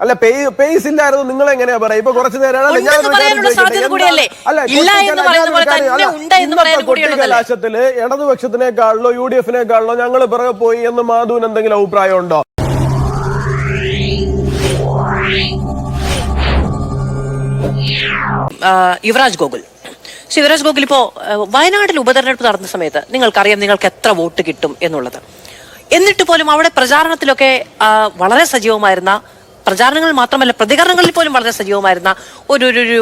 അല്ല പേ- പേസ് ഇല്ലായിരുന്നു നിങ്ങൾ എങ്ങനെയാ പറയാ ഇപ്പൊ കുറച്ചു നേരം കലാശത്തിൽ ഇടതുപക്ഷത്തിനേക്കാളിലോ യു ഡി എഫിനേക്കാളിലോ ഞങ്ങൾ പിറകെ പോയി എന്ന് മാധുവിന് എന്തെങ്കിലും അഭിപ്രായം ഉണ്ടോ യുവരാജ് ഗോകുൽ. ശിവരാജ് യുവരാജ് ഗോകുൽ ഇപ്പോ വയനാട്ടിൽ ഉപതെരഞ്ഞെടുപ്പ് നടന്ന സമയത്ത് നിങ്ങൾക്കറിയാം നിങ്ങൾക്ക് എത്ര വോട്ട് കിട്ടും എന്നുള്ളത്. എന്നിട്ട് പോലും അവിടെ പ്രചാരണത്തിലൊക്കെ വളരെ സജീവമായിരുന്ന പ്രചാരണങ്ങൾ മാത്രമല്ല പ്രതികരണങ്ങളിൽ പോലും വളരെ സജീവമായിരുന്ന ഒരു ഒരു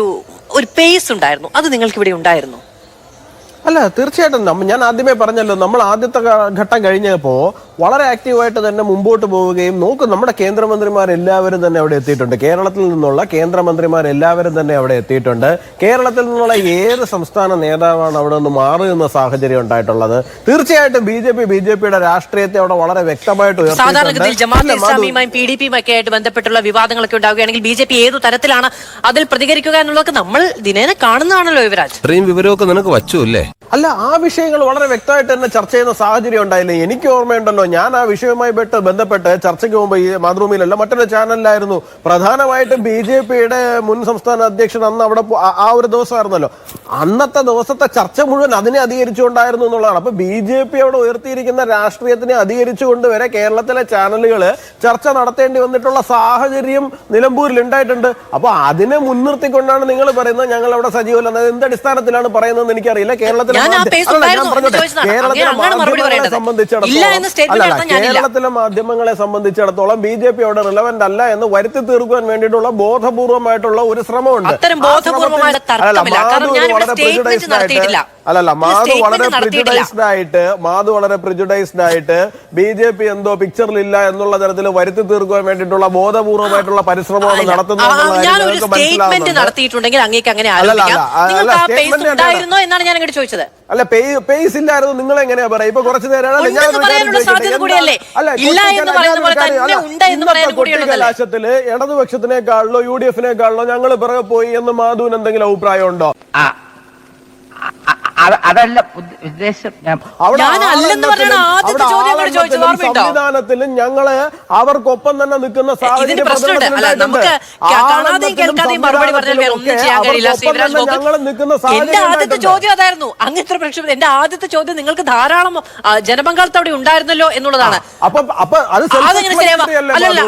ഒരു പേസ് ഉണ്ടായിരുന്നു. അത് നിങ്ങൾക്ക് ഇവിടെ ഉണ്ടായിരുന്നു? അല്ല തീർച്ചയായിട്ടും. ഞാൻ ആദ്യമേ പറഞ്ഞല്ലോ നമ്മൾ ആദ്യത്തെ ഘട്ടം കഴിഞ്ഞപ്പോ വളരെ ആക്റ്റീവായിട്ട് തന്നെ മുമ്പോട്ട് പോവുകയും നോക്കും നമ്മുടെ കേന്ദ്രമന്ത്രിമാർ എല്ലാവരും തന്നെ അവിടെ എത്തിയിട്ടുണ്ട്. കേരളത്തിൽ നിന്നുള്ള കേന്ദ്രമന്ത്രിമാർ എല്ലാവരും തന്നെ അവിടെ എത്തിയിട്ടുണ്ട്. കേരളത്തിൽ നിന്നുള്ള ഏത് സംസ്ഥാന നേതാവാണ് അവിടെ നിന്ന് മാറുന്ന സാഹചര്യം ഉണ്ടായിട്ടുള്ളത്? തീർച്ചയായിട്ടും B J P B J പിയുടെ രാഷ്ട്രീയത്തെ അവിടെ വളരെ വ്യക്തമായിട്ട് സാധാരണഗതിയിൽ. ജമാഅത്ത് ഇസ്ലാമിയുമായും പി ഡി ആയിട്ട് ബന്ധപ്പെട്ടുള്ള വിവാദങ്ങളൊക്കെ ഉണ്ടാവുകയാണെങ്കിൽ ബി ജെ പി ഏതു തരത്തിലാണ് അതിൽ പ്രതികരിക്കുക എന്നുള്ളതൊക്കെ നമ്മൾ ദിനേന കാണുന്നതാണല്ലോ യുവരാജ്. ഇത്രയും വിവരമൊക്കെ നിനക്ക് വച്ചു അല്ലേ? അല്ല ആ വിഷയങ്ങൾ വളരെ വ്യക്തമായിട്ട് തന്നെ ചർച്ച ചെയ്യുന്ന സാഹചര്യം ഉണ്ടായില്ലേ? എനിക്ക് ഓർമ്മയുണ്ടല്ലോ ഞാൻ ആ വിഷയവുമായി ബന്ധപ്പെട്ട് ചർച്ചയ്ക്ക് മുമ്പ് ഈ മാതൃഭൂമിയിലല്ല മറ്റൊരു ചാനലിലായിരുന്നു. പ്രധാനമായിട്ടും ബി ജെ പിയുടെ മുൻ സംസ്ഥാന അധ്യക്ഷൻ അന്ന് അവിടെ ആ- ഒരു ദിവസമായിരുന്നല്ലോ. അന്നത്തെ ദിവസത്തെ ചർച്ച മുഴുവൻ അതിനെ അധികരിച്ചുകൊണ്ടായിരുന്നു എന്നുള്ളതാണ്. അപ്പൊ ബി ജെ പി അവിടെ ഉയർത്തിയിരിക്കുന്ന രാഷ്ട്രീയത്തിനെ അധികരിച്ചുകൊണ്ട് വരെ കേരളത്തിലെ ചാനലുകൾ ചർച്ച നടത്തേണ്ടി വന്നിട്ടുള്ള സാഹചര്യം നിലമ്പൂരിൽ ഉണ്ടായിട്ടുണ്ട്. അപ്പൊ അതിനെ മുൻനിർത്തിക്കൊണ്ടാണ് നിങ്ങൾ പറയുന്നത് ഞങ്ങൾ അവിടെ സജീവമല്ല എന്ത് അടിസ്ഥാനത്തിലാണ് പറയുന്നതെന്ന് എനിക്കറിയില്ല. കേരളത്തിലെ. കേരളത്തിലെ മാധ്യമങ്ങളെ സംബന്ധിച്ചിടത്തോളം അല്ലല്ല. കേരളത്തിലെ മാധ്യമങ്ങളെ സംബന്ധിച്ചിടത്തോളം ബി ജെ പി അവിടെ റിലവന്റ് അല്ല എന്ന് വരുത്തി തീർക്കുവാൻ വേണ്ടിയിട്ടുള്ള ബോധപൂർവമായിട്ടുള്ള ഒരു ശ്രമമുണ്ട് അത്തരം ബോധപൂർവമായ തർക്കമില്ല. കാരണം ഞാൻ സ്റ്റേറ്റ്മെന്റ് നടത്തിയിട്ടില്ല. അല്ലല്ല മാധു വളരെ പ്രിജുഡൈസ്ഡ് ആയിട്ട് മാധു വളരെ പ്രിജുഡൈസ്ഡ് ആയിട്ട് ബി ജെ പി എന്തോ പിക്ചറിലില്ല എന്നുള്ള തരത്തിൽ വരുത്തി തീർക്കുവാൻ വേണ്ടിയിട്ടുള്ള ബോധപൂർവമായിട്ടുള്ള പരിശ്രമമാണ് നടത്തുന്നത് ആ, ഞാൻ ഒരു സ്റ്റേറ്റ്മെന്റ് നടത്തിയിട്ടുണ്ടെങ്കിൽ അങ്ങേക്ക് അങ്ങനെ എന്നാണ് ഞാൻ അങ്ങോട്ട് ചോദിച്ചത്. അല്ല പേ- പേസ് ഇല്ലായിരുന്നു നിങ്ങൾ എങ്ങനെയാ പറയാ ഇപ്പൊ കുറച്ചു നേരം കലാശത്തിൽ ഇടതുപക്ഷത്തിനേക്കാളിലോ യു ഡി എഫിനേക്കാളിലോ ഞങ്ങൾ പിറകെ പോയി എന്ന് മാധുവിന് എന്തെങ്കിലും അഭിപ്രായം ഉണ്ടോ അതല്ല ഉദ്ദ- ഉദ്ദേശം. ഞാൻ അല്ലെന്ന് ആദ്യത്തെ ചോദ്യം സംവിധാനത്തിലും ഞങ്ങൾ അവർക്കൊപ്പം തന്നെ നിൽക്കുന്ന സാഹചര്യം എന്റെ ആദ്യത്തെ ചോദ്യം അതായിരുന്നു. അങ്ങനത്തെ പ്രശ്നം എന്റെ ആദ്യത്തെ ചോദ്യം നിങ്ങൾക്ക് ധാരാളം ജനപങ്കാളിത്തം അവിടെ ഉണ്ടായിരുന്നല്ലോ എന്നുള്ളതാണ്.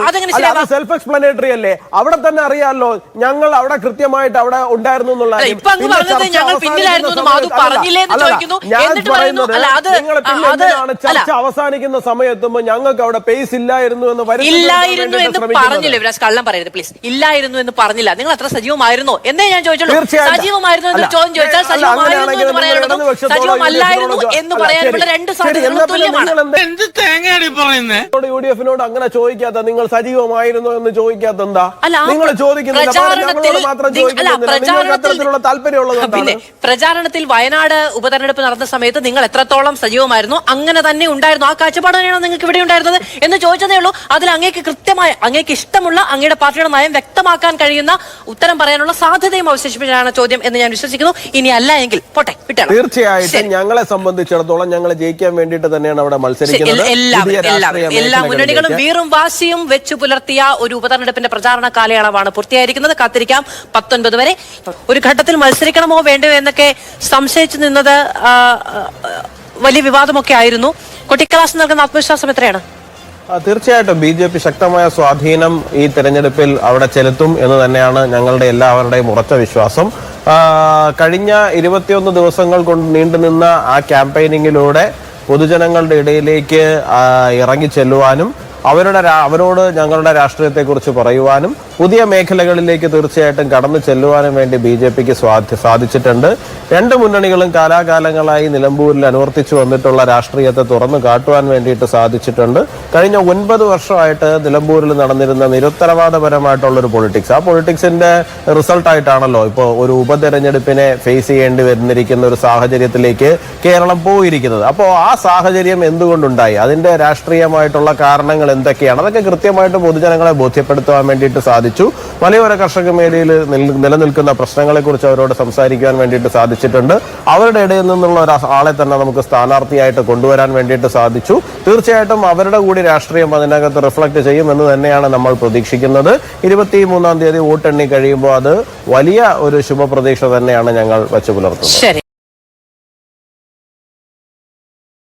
അതെങ്ങനെ സെൽഫ് എക്സ്പ്ലനേറ്ററി അല്ലേ അവിടെ തന്നെ അറിയാമല്ലോ ഞങ്ങൾ അവിടെ കൃത്യമായിട്ട് അവിടെ ഉണ്ടായിരുന്നു എന്നുള്ള. ഇപ്പൊ അങ്ങ് പറഞ്ഞത് ഞങ്ങൾ പിന്നിലായിരുന്നു എന്ന് സമയത്ത് മാധു പറഞ്ഞില്ലേ എന്ന് ചോദിക്കുന്നു. എന്നിട്ട് പറയുന്നു, അല്ല, അത് നിങ്ങൾ പിന്നെ അത് എന്തിനാണ് ചർച്ച അല്ല. അവസാനിക്കുന്ന സമയത്തുമ്പോ ഞങ്ങൾക്ക് അവിടെ പേസ് ഇല്ലായിരുന്നു എന്ന് പറയുന്നു ഇല്ലായിരുന്നു എന്ന് പറഞ്ഞില്ല വിരാജ് കള്ളം പറയരുത് പ്ലീസ് ഇല്ലായിരുന്നു എന്ന് പറഞ്ഞില്ല. നിങ്ങൾ അത്ര സജീവമായിരുന്നോ? എന്നേ ഞാൻ ചോദിച്ചുള്ളൂ. സജീവമായിരുന്നു എന്ന് ചോദ്യം ചോദിച്ചാൽ സജീവമായിരുന്നു എന്ന് പറയാനുള്ളതും സജീവമല്ലായിരുന്നു യു ഡി എന്ന് പറയാനുള്ള രണ്ട് സാധ്യതകളും തുല്യമാണ്. യു ഡി എഫിനോട് അങ്ങനെ ചോദിക്കാത്ത നിങ്ങൾ സജീവമായിരുന്നു എന്ന് ചോദിക്കാത്ത എന്താ നിങ്ങൾ ചോദിക്കുന്നില്ല പ്രചാരണത്തിൽ വയനാട് ഉപതെരഞ്ഞെടുപ്പ് നടന്ന സമയത്ത് നിങ്ങൾ എത്രത്തോളം സജീവമായിരുന്നു? അങ്ങനെ തന്നെ ഉണ്ടായിരുന്നു. ആ കാഴ്ചപ്പാട് തന്നെയാണോ നിങ്ങൾക്ക് ഇവിടെ ഉണ്ടായിരുന്നത് എന്ന് ചോദിച്ചതേ ഉള്ളൂ. അതിൽ അങ്ങേക്ക് കൃത്യമായ അങ്ങേക്ക് ഇഷ്ടമുള്ള അങ്ങയുടെ പാർട്ടിയുടെ നയം വ്യക്തമാക്കാൻ കഴിയുന്ന ഉത്തരം പറയാനുള്ള സാധ്യതയും അവശേഷിപ്പിച്ചാണ് ചോദ്യം എന്ന് ഞാൻ വിശ്വസിക്കുന്നു. ഇനി അല്ല എങ്കിൽ പോട്ടെ വിട്ടണം. തീർച്ചയായിട്ടും ഞങ്ങളെ സംബന്ധിച്ചിടത്തോളം ഞങ്ങൾ ജയിക്കാൻ വേണ്ടിയിട്ട് തന്നെയാണ് അവിടെ മത്സരിക്കുന്നത്. എല്ലാ മുന്നണികളും വീറും വാശിയും വെച്ചു പുലർത്തിയ ഒരു ഉപതെരഞ്ഞെടുപ്പിന്റെ പ്രചാരണ കാലയളവാണ് പൂർത്തിയായിരിക്കുന്നത്. കാത്തിരിക്കാം. പത്തൊൻപത് വരെ. ഒരു ഘട്ടത്തിൽ മത്സരിക്കണമോ വേണ്ടോ എന്നൊക്കെ സംശയിച്ചു നിന്നത് വലിയ വിവാദമൊക്കെ ആയിരുന്നു. കൊട്ടിക്കലാസ് നൽകുന്ന ആത്മവിശ്വാസം എത്രയാണ്? തീർച്ചയായിട്ടും. ബി ജെ പി ശക്തമായ സ്വാധീനം ഈ തെരഞ്ഞെടുപ്പിൽ അവിടെ ചെലുത്തും എന്ന് തന്നെയാണ് ഞങ്ങളുടെ എല്ലാവരുടെയും ഉറച്ച വിശ്വാസം. കഴിഞ്ഞ ഇരുപത്തിയൊന്ന് ദിവസങ്ങൾ കൊണ്ട് നീണ്ടുനിന്ന ആ ക്യാമ്പയിനിങ്ങിലൂടെ പൊതുജനങ്ങളുടെ ഇടയിലേക്ക് ഇറങ്ങി ചെല്ലുവാനും അവരുടെ അവരോട് ഞങ്ങളുടെ രാഷ്ട്രീയത്തെക്കുറിച്ച് പറയുവാനും പുതിയ മേഖലകളിലേക്ക് തീർച്ചയായിട്ടും കടന്നു ചെല്ലുവാനും വേണ്ടി ബി ജെ പിക്ക് സാധിച്ചിട്ടുണ്ട്. രണ്ട് മുന്നണികളും കാലാകാലങ്ങളായി നിലമ്പൂരിൽ അനുവർത്തിച്ചു വന്നിട്ടുള്ള രാഷ്ട്രീയത്തെ തുറന്നു കാട്ടുവാൻ വേണ്ടിയിട്ട് സാധിച്ചിട്ടുണ്ട്. കഴിഞ്ഞ ഒൻപത് വർഷമായിട്ട് നിലമ്പൂരിൽ നടന്നിരുന്ന നിരുത്തരവാദപരമായിട്ടുള്ളൊരു പൊളിറ്റിക്സ്. ആ പൊളിറ്റിക്സിന്റെ റിസൾട്ടായിട്ടാണല്ലോ ഇപ്പോൾ ഒരു ഉപതെരഞ്ഞെടുപ്പിനെ ഫേസ് ചെയ്യേണ്ടി വരുന്നിരിക്കുന്ന ഒരു സാഹചര്യത്തിലേക്ക് കേരളം പോയിരിക്കുന്നത്. അപ്പോൾ ആ സാഹചര്യം എന്തുകൊണ്ടുണ്ടായി? അതിന്റെ രാഷ്ട്രീയമായിട്ടുള്ള കാരണങ്ങൾ എന്തൊക്കെയാണ്? അതൊക്കെ കൃത്യമായിട്ട് പൊതുജനങ്ങളെ ബോധ്യപ്പെടുത്തുവാൻ വേണ്ടിയിട്ട് സാധിക്കും സാധിച്ചു. മലയോര കർഷക മേഖലയിൽ നിൽ- നിലനിൽക്കുന്ന പ്രശ്നങ്ങളെക്കുറിച്ച് അവരോട് സംസാരിക്കാൻ വേണ്ടിയിട്ട് സാധിച്ചിട്ടുണ്ട്. അവരുടെ ഇടയിൽ നിന്നുള്ള ഒരു ആളെ തന്നെ നമുക്ക് സ്ഥാനാർത്ഥിയായിട്ട് കൊണ്ടുവരാൻ വേണ്ടിയിട്ട് സാധിച്ചു. തീർച്ചയായിട്ടും അവരുടെ കൂടി രാഷ്ട്രീയം അതിനകത്ത് റിഫ്ലക്ട് ചെയ്യും എന്ന് തന്നെയാണ് നമ്മൾ പ്രതീക്ഷിക്കുന്നത്. ഇരുപത്തി മൂന്നാം തീയതി വോട്ടെണ്ണി കഴിയുമ്പോൾ അത് വലിയ ഒരു ശുഭപ്രതീക്ഷ തന്നെയാണ് ഞങ്ങൾ വെച്ചു പുലർത്തുന്നത്.